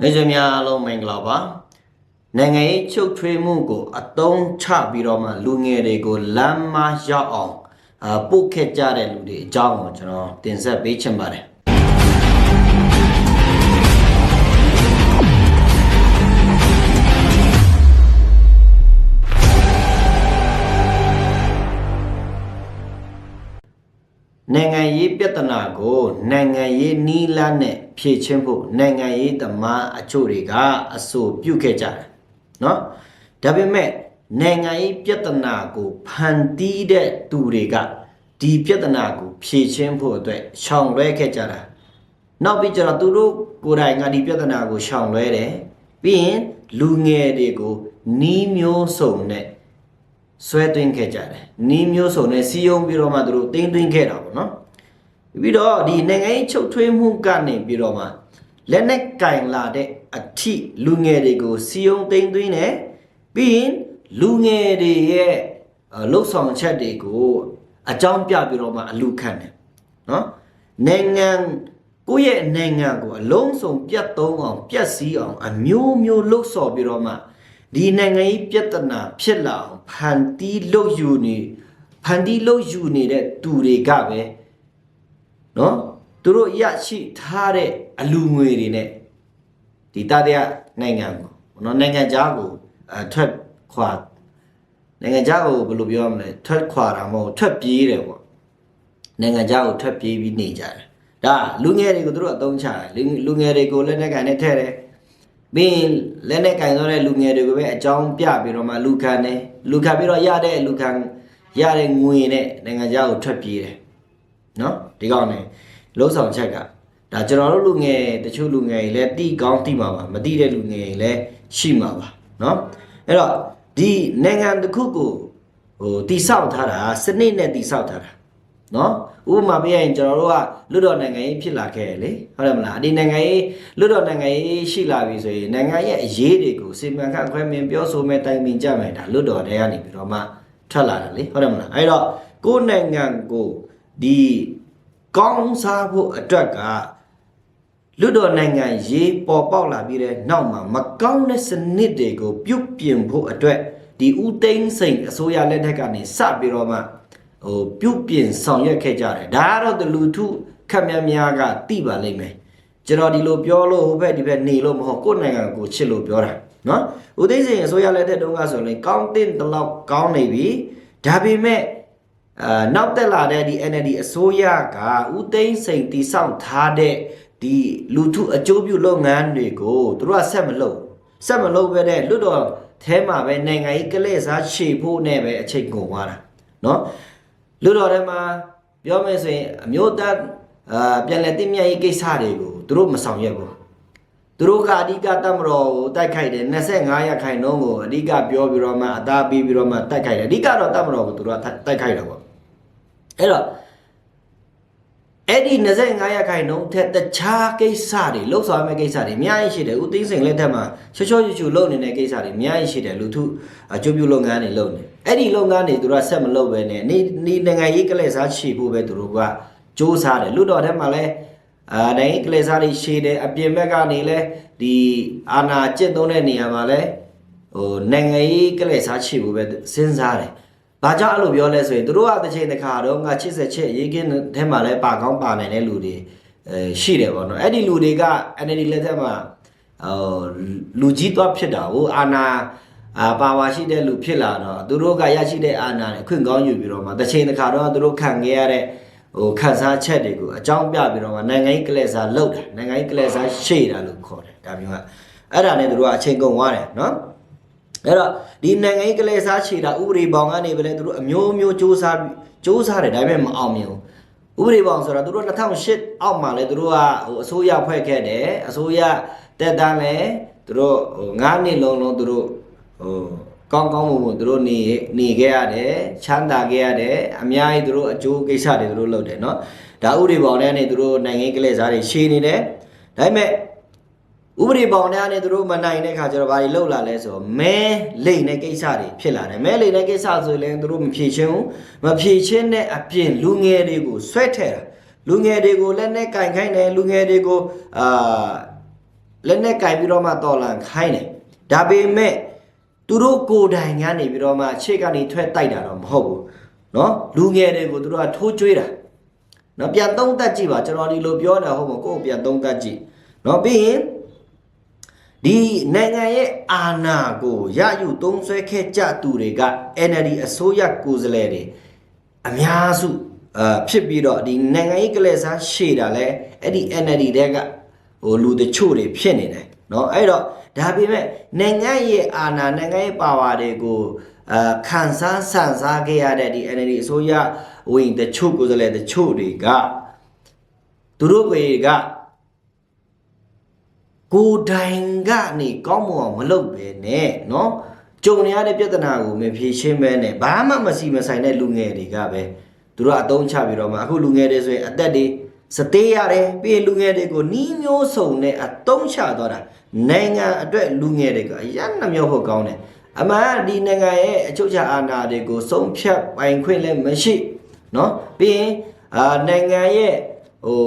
မိတ်ဆွေများအားလုံးမင်္ဂလာပါနိုင်ငံရေးချုပ်ထွေးမှုကို အတုံးချပြီးတော့မှလူငယ်တွေကိုလမ်းမရောက်အောင်အာပုတ်ခက်ကြတဲ့လူတွေအကြောင်းကိုကျွန်တော်တင်ဆက်ပေးချင်ပါတယ်နိုင်ငံရေးပြဿနာကိုနိုင်ငံရေးနီးလန်းနဲ့ ဖြေချင်းဖို့နိုင်ငံရေးသမားအချို့တွေကအဆိုပြုခဲ့ကြတယ်เนาะဒါပေမဲ့နိုင်ငံရေးပြဿနာကိုဖန်တီးတဲ့သူတွေကဒီပြဿနာကိုဖြေချင်းဖို့အတွက်ရှောင်လွဲခဲ့ကြတာနောက်ပြီးကျတော့သူတို့ကိုယ်တိုင်ကဒီပြဿနာကိုရှောင်လွဲတယ်ပြီးရင်လူငယ်တွေကိုနီးမျိုးစုံနဲ့ ဆွဲသွင်းခဲ့ကြတယ်နီးမျိုးစုံနဲ့စီယုံပြီးတော့မှသူတို့တင်းသွင်းခဲ့တာပေါ့နော် ပြီးတော့ဒီနိုင်ငံရေးချုပ်ထွေးမှုကနေပြီးတော့မှလက်နဲ့ကင်လာတဲ့အထိလူငယ်တွေကိုစီယုံတင်းသွင်းတယ်ပြီးရင်လူငယ်တွေရဲ့လှုပ်ဆောင်ချက်တွေကိုအကြောင်းပြပြီးတော့မှအလူခံတယ်နော်နိုင်ငံကိုယ့်ရဲ့နိုင်ငံကိုအလုံးစုံပြတ်သုံးအောင်ပြတ်စည်းအောင်အမျိုးမျိုးလှုပ်ဆော်ပြီးတော့မှဒီနိုင်ငံရေးပြဿနာဖြစ်လာအောင်ဖန်တီးလို့ယူနေဖန်တီးလို့ယူနေတဲ့သူတွေကပဲ နော်သူတို့ရရှိထားတဲ့အလူငွေတွေနဲ့ဒီတတရားနိုင်ငံကိုနော်နိုင်ငံခြားကိုအထွက်ခွာနိုင်ငံခြားကိုဘယ်လိုပြောရမလဲထွက်ခွာတာမဟုတ်ထွက်ပြေးတယ်ပေါ့နိုင်ငံခြားကိုထွက်ပြေးပြီးနေကြတယ်ဒါလူငယ်တွေကိုသူတို့အသုံးချတယ်လူငယ်တွေကိုလက်နက်ကင်နဲ့ထဲ့တယ်မင်းလက်နဲ့ကင်သွားတဲ့လူငယ်တွေကိုပဲအကြောင်းပြပြီးတော့မှလူခံတယ်လူခံပြီးတော့ရတဲ့လူခံရတဲ့ငွေနဲ့နိုင်ငံခြားကိုထွက်ပြေးတယ် နော်ဒီကောင်နဲ့လုံးဆောင်ချက်ကဒါကျွန်တော်တို့လူငယ်တချို့လူငယ်တွေလည်းတိကောင်းတိမှာပါမတိတဲ့လူငယ်တွေလည်းရှိမှာပါနော်အဲ့တော့ဒီနိုင်ငံတစ်ခုကိုဟိုတိဆောက်ထားတာစနစ်နဲ့တိဆောက်ထားတာနော်ဥပမာပြရင်ကျွန်တော်တို့ကလွတ်တော်နိုင်ငံရေးဖြစ်လာခဲ့ရလေဟုတ်တယ်မလားဒီနိုင်ငံရေးလွတ်တော်နိုင်ငံရေးရှိလာပြီဆိုရင်နိုင်ငံရဲ့အရေးတွေကိုစီမံခန့်ခွဲမြင်ပြောဆိုမဲ့တိုင်ပင်ကြမယ်ဒါလွတ်တော်တွေကနေပြီးတော့မှထွက်လာတယ်လေဟုတ်တယ်မလားအဲ့တော့ကိုယ်နိုင်ငံကို ဒီကောင်းစားဖို့အတွက်ကလွတ်တော်နိုင်ငံရေးပေါ်ပေါက်လာပြီးတဲ့နောက်မှာမကောင်းတဲ့စနစ်တွေကိုပြုတ်ပြင်ဖို့အတွက်ဒီဦးသိန်းစိန်အစိုးရလက်ထက်ကနေစပြီးတော့မှဟိုပြုတ်ပြင်ဆောင်ရွက်ခဲ့ကြတယ်ဒါကတော့တလူထုခက်များများကသိပါလိမ့်မယ်ကျွန်တော်ဒီလိုပြောလို့ဟိုဘက်ဒီဘက်နေလို့မဟုတ်ကိုယ့်နိုင်ငံကိုချစ်လို့ပြောတာနော်ဦးသိန်းစိန်အစိုးရလက်ထက်တုန်းကဆိုရင်ကောင်းတင်တလောက်ကောင်းနေပြီဒါပေမဲ့ အာနောက်တက်လာတဲ့ဒီ NLD အစိုးရကဦးသိန်းစိန်တိဆောက်ထားတဲ့ဒီလူထုအကျိုးပြုလုပ်ငန်းတွေကိုသူတို့ကဆက်မလုပ်ဆက်မလုပ်ပဲတဲ့လွတ်တော်အဲမှာပဲနိုင်ငံရေးကလဲစားခြေဖို့နဲ့ပဲအချိန်ကုန်သွားတာနော်လူတော်ထဲမှာပြောမယ်ဆိုရင်အမျိုးသားအာပြန်လည်တည်မြဲရေးကိစ္စတွေကိုသူတို့မဆောင်ရွက်ဘူးသူတို့ကအဓိကတမတော်ကိုတိုက်ခိုက်တယ်25ရက်ခိုင်နှုန်းကိုအဓိကပြောပြီးတော့မှအသာပေးပြီးတော့မှတိုက်ခိုက်တယ်အဓိကတော့တမတော်ကိုသူတို့ကတိုက်ခိုက်တာပေါ့ အဲ့တော့အဲ့ဒီ25ရက်ခိုင်နှုန်းထက်တခြားကိစ္စတွေလှုပ်ဆောင်မယ့်ကိစ္စတွေအများကြီးရှိတယ်ဦးသိန်းစိန်လက်ထက်မှာချောချောချူချူလုပ်နေတဲ့ကိစ္စတွေအများကြီးရှိတယ်လူထုအကျိုးပြုလုပ်ငန်းတွေလုပ်နေအဲ့ဒီလုပ်ငန်းတွေသူတို့ကဆက်မလုပ်ပဲနဲ့နေနေနိုင်ငံရေးကလေးစားချီဖို့ပဲသူတို့ကစ조사တယ်လူတော်ထဲမှာလည်းအာနိုင်ငံကလေးစားတွေရှည်တယ်အပြင်ဘက်ကနေလဲဒီအာနာကျင့်သုံးတဲ့နေရာမှာလဲဟိုနိုင်ငံရေးကလေးစားချီဖို့ပဲစဉ်းစားတယ် ဘာကြောင့်အဲ့လိုပြောလဲဆိုရင်တို့ကတစ်ချိန်တစ်ခါတော့ငါ80ချက်ရေးကင်းထဲမှာလဲပါကောင်းပါနိုင်တဲ့လူတွေအဲရှိတယ်ပေါ့နော်အဲ့ဒီလူတွေက NLD လက်ထက်မှာဟိုလူကြီးတော့ဖြစ်တာဟိုအာနာအာပါဝါရှိတဲ့လူဖြစ်လာတော့သူတို့ကရရှိတဲ့အာနာနဲ့အခွင့်ကောင်းယူပြီးတော့မှတစ်ချိန်တစ်ခါတော့သူတို့ခံခဲ့ရတဲ့ဟိုခန်းစားချက်တွေကိုအကြောင်းပြပြီးတော့မှနိုင်ငံရေးကလပ်စားလောက်တာနိုင်ငံရေးကလပ်စားရှေ့တာလို့ခေါ်တယ်ဒါမျိုးကအဲ့ဒါနဲ့သူတို့ကအချိန်ကုန်သွားတယ်နော် အဲ့တော့ဒီနိုင်ငံရေးကလေးစားချေတာဥပဒေပေါင်ကနေပဲလေသူတို့အမျိုးမျိုးစူးစမ်းစူးစမ်းတယ်ဒါပေမဲ့မအောင်မြင်ဘူးဥပဒေပေါင်ဆိုတာသူတို့2008အောက်မှာလေသူတို့ကဟိုအစိုးရဖွဲ့ခဲ့တယ်အစိုးရတက်တန်းလဲသူတို့ဟို9နှစ်လုံးလုံးသူတို့ဟိုကောင်းကောင်းမွန်မွန်သူတို့နေနေခဲ့ရတယ်ချမ်းသာခဲ့ရတယ်အများကြီးသူတို့အကျိုးကိစ္စတွေသူတို့လုပ်တယ်เนาะဒါဥပဒေပေါင်ထဲကနေသူတို့နိုင်ငံရေးကလေးစားတွေရှင်းနေတယ်ဒါပေမဲ့ ဥပဒေပေါင်းများနဲ့သူတို့မနိုင်တဲ့ခါကျတော့ဘာတွေလောက်လာလဲဆိုတော့မဲလိမ့်တဲ့ကိစ္စတွေဖြစ်လာတယ်မဲလိမ့်တဲ့ကိစ္စဆိုရင်သူတို့မဖြေချင်းဘူးမဖြေချင်းတဲ့အပြင်လူငယ်တွေကိုဆွဲထဲတာလူငယ်တွေကိုလက်နဲ့ကင်ခိုင်းတယ်လူငယ်တွေကိုအာ လက်နဲ့ကင်ပြီးတော့မှတော်လန်ခိုင်းတယ်ဒါပေမဲ့သူတို့ကိုယ်တိုင်ကနေပြီးတော့မှရှေ့ကနေထွက်တိုက်တာတော့မဟုတ်ဘူးเนาะလူငယ်တွေကိုသူတို့ကထိုးကျွေးတာเนาะပြန်သုံးသက်ကြည့်ပါကျွန်တော်ဒီလိုပြောနေတာဟုတ်မဟုတ်ကိုယ်ပြန်သုံးသက်ကြည့်เนาะပြီးရင် ဒီနိုင်ငံရဲ့အာဏာကိုရယူသုံးဆွဲခဲ့ကြသူတွေက NLD အစိုးရကိုယ်စားလှယ်တွေ အများစုအာဖြစ်ပြီးတော့ဒီနိုင်ငံရေးကလေးစားရှေ့တာလဲအဲ့ဒီ NLD တဲကဟိုလူတချို့တွေဖြစ်နေတယ်เนาะအဲ့တော့ဒါပေမဲ့နိုင်ငံရဲ့အာဏာနိုင်ငံရဲ့ပါဝါတွေကိုအာခံစားဆန်စားခဲ့ရတဲ့ဒီ NLD အစိုးရဝင်တချို့ကိုယ်စားလှယ်တချို့တွေကသူတို့တွေက ကိုယ်တိုင်ကနေကောင်းမွန်အောင်မလုပ်ပဲနဲ့เนาะကြုံနေရတဲ့ပြဿနာကိုမဖြေရှင်းပဲနဲ့ဘာမှမစီမဆိုင်တဲ့လူငယ်တွေကပဲသူတို့အတုံးချပြီးတော့မှအခုလူငယ်တွေဆိုရင်အသက်တွေစတေးရတယ်ပြီးရင်လူငယ်တွေကိုနီးမျိုးစုံနဲ့အတုံးချသွားတာနိုင်ငံအတွက်လူငယ်တွေကအရန်နှမျိုးဖို့ကောင်းတယ်အမှန်ကဒီနိုင်ငံရဲ့အချုပ်အခြာအာဏာတွေကိုဆုံးဖြတ်ပိုင်ခွင့်လည်းမရှိเนาะပြီးရင်အာနိုင်ငံရဲ့ဟို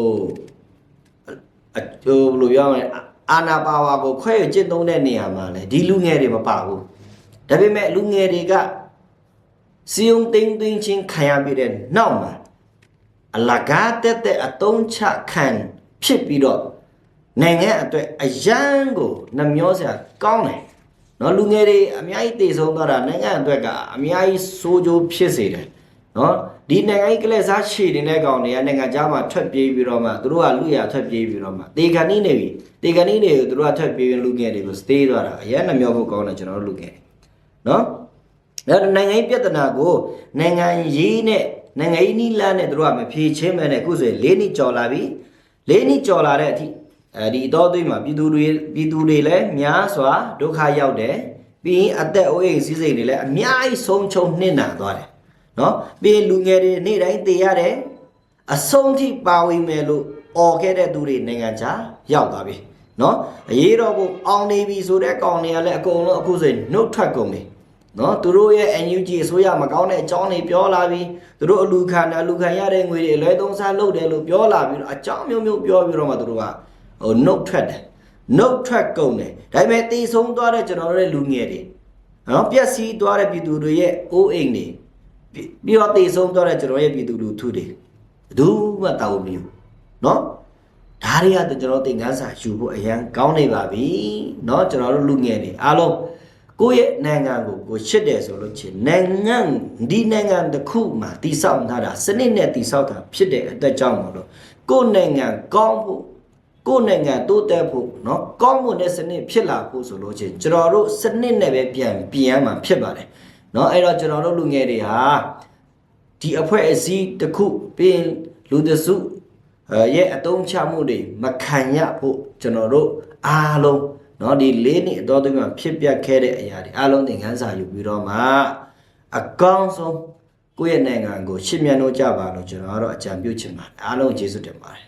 အဟိုဘယ်လိုပြောမလဲ အာနာပါဝါကိုခွဲရကျင့်သုံးတဲ့နေရာမှာလေဒီလူငယ်တွေမပါဘူးဒါပေမဲ့လူငယ်တွေကစီယုံသိန်းသိန်းချင်းခံရပြီးတဲ့နောက်မှာအလကားတက်တဲ့အတုံးချခံဖြစ်ပြီးတော့နိုင်ငံအတွက်အရန်ကိုနှမျောစရာကောင်းတယ်နော်လူငယ်တွေအများကြီးတည်ဆုံးသွားတာနိုင်ငံအတွက်ကအများကြီးစိုးကြိုးဖြစ်စေတယ် နော်ဒီနိုင်ငံကြီးကလေးစားရှည်နေတဲ့ကောင်တွေကနိုင်ငံခြားမှာထွက်ပြေးပြီးတော့မှသူတို့ကလူရထွက်ပြေးပြီးတော့မှတေကန်နီးနေပြီတေကန်နီးနေကိုသူတို့ကထွက်ပြေးပြီးလူငယ်တွေကိုစတေးသွားတာအရန်နှမျောဖို့ကောင်းတယ်ကျွန်တော်တို့လူငယ်တွေနော်ဒါတော့နိုင်ငံရေးပြဿနာကိုနိုင်ငံရေးနဲ့နိုင်ငံရေးနီးလန်းနဲ့သူတို့ကမဖြေချင်းမဲနဲ့အခုဆိုရင်၄နှစ်ကျော်လာပြီ၄နှစ်ကျော်လာတဲ့အထိအဲဒီအတော်သွေးမှာပြည်သူတွေပြည်သူတွေလည်းများစွာဒုက္ခရောက်တယ်ပြီးရင်အသက်အိုးအိမ်စည်းစိမ်တွေလည်းအများကြီးဆုံးချုံနှိမ့်နာသွားတယ် နော်ပြီးရင်လူငယ်တွေနေ့တိုင်းတည်ရတယ်အဆုံးထိပါဝင်မယ်လို့អော်ခဲ့တဲ့သူတွေနိုင်ငံခြားရောက်သွားပြီနော်အရေးတော်ကိုအောင်နေပြီဆိုတဲ့ကောင်တွေကလည်းအကုန်လုံးအခုဆိုရင်နှုတ်ထွက်ကုန်ပြီနော်သူတို့ရဲ့ NUG အစိုးရမကောင်းတဲ့အကြောင်းတွေပြောလာပြီးသူတို့အလူခံတယ်အလူခံရတဲ့ငွေတွေအလွဲသုံးစားလုပ်တယ်လို့ပြောလာပြီးတော့အကြောင်းမျိုးမျိုးပြောပြီးတော့မှသူတို့ကဟိုနှုတ်ထွက်တယ်နှုတ်ထွက်ကုန်တယ်ဒါပေမဲ့တည်ဆုံးသွားတဲ့ကျွန်တော်တို့ရဲ့လူငယ်တွေနော်ပျက်စီးသွားတဲ့ပြည်သူတွေရဲ့အိုးအိမ်တွေ ပြီးပြီးတော့တည်ဆုံးသွားတဲ့ကျွန်တော်ရဲ့ပြည်သူလူထုတွေဘယ်သူမှတောင်းမယူနော်ဒါတွေကကျွန်တော်သင်ခန်းစာယူဖို့အရန်ကောင်းနေပါပြီเนาะကျွန်တော်တို့လူငယ်တွေအားလုံးကိုယ့်ရဲ့နိုင်ငံကိုကိုရှစ်တယ်ဆိုလို့ချင်းနိုင်ငံဒီနိုင်ငံတစ်ခုမှာတည်ဆောက်ထားတာစနစ်နဲ့တည်ဆောက်တာဖြစ်တဲ့အသက်ကြောင့်မလို့ကိုယ့်နိုင်ငံကောင်းဖို့ကိုယ့်နိုင်ငံတိုးတက်ဖို့เนาะကောင်းမွန်တဲ့စနစ်ဖြစ်လာဖို့ဆိုလို့ချင်းကျွန်တော်တို့စနစ်နဲ့ပဲပြန်ပြင်ရမှာဖြစ်ပါတယ် เนาะအဲ့တော့ကျွန်တော်တို့လူငယ်တွေဟာဒီအဖွဲ့အစည်းတစ်ခုပြီးရင်လူတစု အဲရဲ့အတုံးချမှုတွေမခံရဖို့ကျွန်တော်တို့အားလုံးเนาะဒီလေးနှစ်အတော်သွင်းမှာဖြစ်ပျက်ခဲ့တဲ့အရာတွေအားလုံးသင်ခန်းစာယူပြီးတော့မှအကောင်းဆုံးကိုယ့်ရဲ့နိုင်ငံကိုရှင်းမြန်လို့ကြပါလို့ကျွန်တော်ကတော့အကြံပြုချင်ပါတယ်အားလုံးကျေးဇူးတင်ပါတယ်